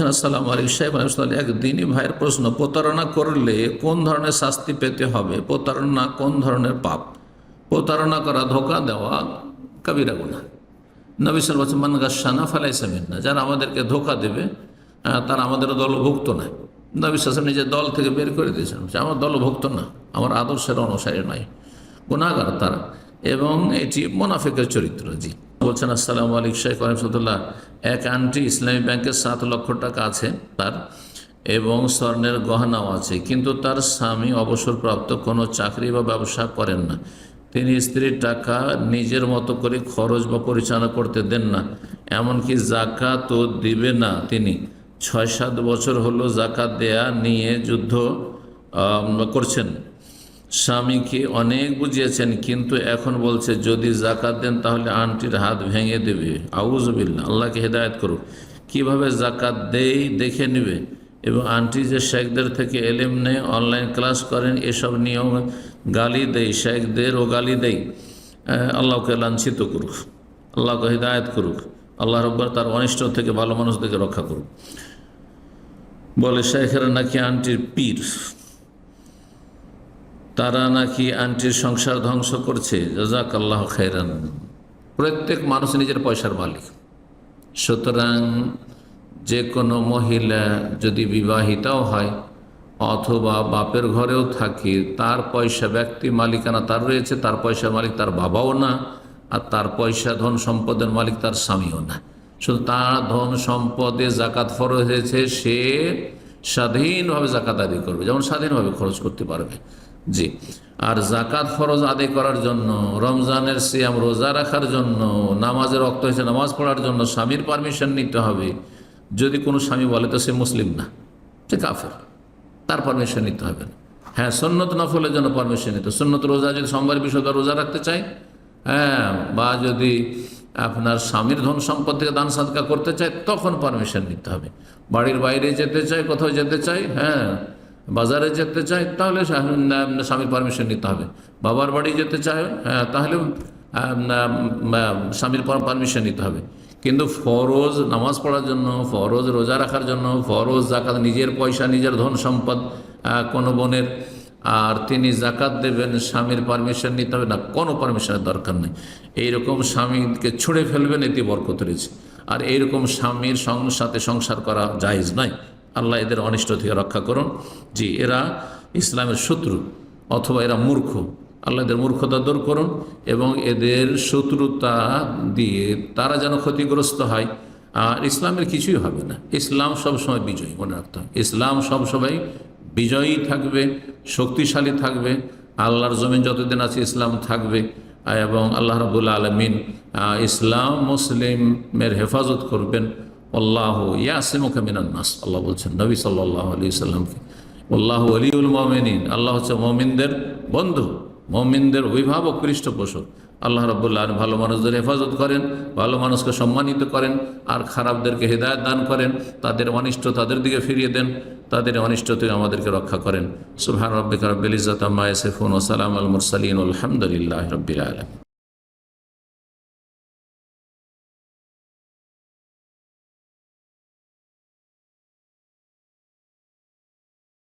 বলছেন, আসসালাম আলিক সাহেব আলহামদুলিল্লাহ একদিনই ভাইয়ের প্রশ্ন, প্রতারণা করলে কোন ধরনের শাস্তি পেতে হবে? প্রতারণা কোন ধরনের পাপ? প্রতারণা করা, ধোকা দেওয়া কবিরা গুণা নবী সাল বলছেন, মান ফালাইসামিন না যারা আমাদেরকে ধোকা দেবে তারা আমাদের দলভুক্ত নয় নবী সালাম নিজের দল থেকে বের করে দিয়েছেন আমার দলভুক্ত না, আমার আদর্শের অনুসারী নয় গুণাগার তারা। এবং এটি মোনাফেকের চরিত্র, জি। বলছেন, আসসালামু আলাইকুম শেখ রহমতুল্লাহ। এক আন্টি ইসলামী ব্যাংকের সাত লক্ষ টাকা আছে তার এবং স্বর্ণের গহনাও আছে, কিন্তু তার স্বামী অবসরপ্রাপ্ত কোনো চাকরি বা ব্যবসা করেন না। তিনি স্ত্রীর টাকা নিজের মতো করে খরচ বা পরিচালনা করতে দেন না, এমনকি জাকাতও দিবে না তিনি। ছয় সাত বছর হলো জাকাত দেয়া নিয়ে যুদ্ধ করছেন। স্বামীকে অনেক বুঝিয়েছেন, কিন্তু এখন বলছে, যদি জাকাত দেন তাহলে আন্টির হাত ভেঙে দেবে। আউজবিল্লা আল্লাহকে হেদায়ত করুক। কীভাবে জাকাত দেই দেখে নেবে? এবং আন্টি যে শেখদের থেকে এলেম নেয়, অনলাইন ক্লাস করেন, এসব নিয়ম গালি দেয় শেখদের ও গালি দেয় আল্লাহকে লাঞ্ছিত করুক, আল্লাহকে হৃদায়ত করুক আল্লাহ রব্বর তার অনিষ্ট থেকে ভালো মানুষদেরকে রক্ষা করুক। বলে শেখের নাকি আন্টির পীর? তারা নাকি আন্টির সংসার ধ্বংস করছে। জাজাক আল্লাহ খাইরান প্রত্যেক মানুষ নিজের পয়সার মালিক। সুতরাং যে কোনো মহিলা যদি বিবাহিতাও হয় অথবা বাপের ঘরেও থাকে, তার পয়সা ব্যক্তি মালিকানা তার রয়েছে, তার পয়সা মালিক তার বাবাও না, আর তার পয়সা ধন সম্পদের মালিক তার স্বামীও না। শুধু তার ধন সম্পদে জাকাত ফরজ হয়েছে, সে স্বাধীনভাবে জাকাত আদায় করবে, যেমন স্বাধীনভাবে খরচ করতে পারবে। জি। আর জাকাত ফরজ আদায় করার জন্য, রমজানের সিয়াম রোজা রাখার জন্য, নামাজের রক্ত হয়েছে নামাজ পড়ার জন্য স্বামীর পারমিশন নিতে হবে। যদি কোনো স্বামী বলে, তো সে মুসলিম না, সে কাফের, তার পারমিশন নিতে হবে না। হ্যাঁ সন্ন্যত নফলের জন্য পারমিশন নিতে সন্ন্যত রোজা যদি সোমবার বিষয়টা রোজা রাখতে চায় হ্যাঁ বা যদি আপনার স্বামীর ধন সম্পদ থেকে দান সাদকা করতে চায়, তখন পারমিশন নিতে হবে। বাড়ির বাইরে যেতে চায়, কোথাও যেতে চাই হ্যাঁ বাজারে যেতে চায়, তাহলে স্বামীর পারমিশন নিতে হবে। বাবার বাড়ি যেতে চায় হ্যাঁ তাহলে স্বামীর পারমিশন নিতে হবে। কিন্তু ফরজ নামাজ পড়ার জন্য, ফরজ রোজা রাখার জন্য, ফরজ জাকাত, নিজের পয়সা, নিজের ধন সম্পদ কোনো বোনের, আর তিনি জাকাত দেবেন, স্বামীর পারমিশন নিতে হবে না, কোনো পারমিশনের দরকার নেই। এইরকম স্বামীকে ছুঁড়ে ফেলবেন, এতে বরকত রয়েছে। আর এইরকম স্বামীর সাথে সংসার করা জায়েজ নয়। আল্লাহ এদের অনিষ্ট থেকে রক্ষা করুন। জি, এরা ইসলামের শত্রু অথবা এরা মূর্খ। আল্লাহ এদের মূর্খতা দূর করুন এবং এদের শত্রুতা দিয়ে তারা যেন ক্ষতিগ্রস্ত হয়। আর ইসলামের কিছুই হবে না। ইসলাম সবসময় বিজয়ী, মনে রাখতে হবে। ইসলাম সবসময় বিজয়ী থাকবে, শক্তিশালী থাকবে। আল্লাহর জমিন যতদিন আছে, ইসলাম থাকবে। এবং আল্লাহ রবুল্লা আলমিন ইসলাম মুসলিমের হেফাজত করবেন। আল্লাহ ইয়াসিমুখে মিনান্নাস আল্লাহ বলছেন, নবী সাল্লাহ আলী সাল্লামকে, আল্লাহ আলিউল মমিনিন, আল্লাহ হচ্ছে মমিনদের বন্ধু, মমিনদের অভিভাবক, পৃষ্ঠপোষক। আল্লাহ রব্বুল্লাহ ভালো মানুষদের হেফাজত করেন, ভালো মানুষকে সম্মানিত করেন, আর খারাপদেরকে হৃদায়ত দান করেন, তাদের অনিষ্ট তাদের দিকে ফিরিয়ে দেন, তাদের অনিষ্ট থেকে আমাদেরকে রক্ষা করেন। সুবহান রব্বিকা রব্বিল ইজ্জাত আম্মা ইয়াসিফুন ওয়া সালামুল মুরসালিন আলহামদুলিল্লাহি রাব্বিল আলামিন।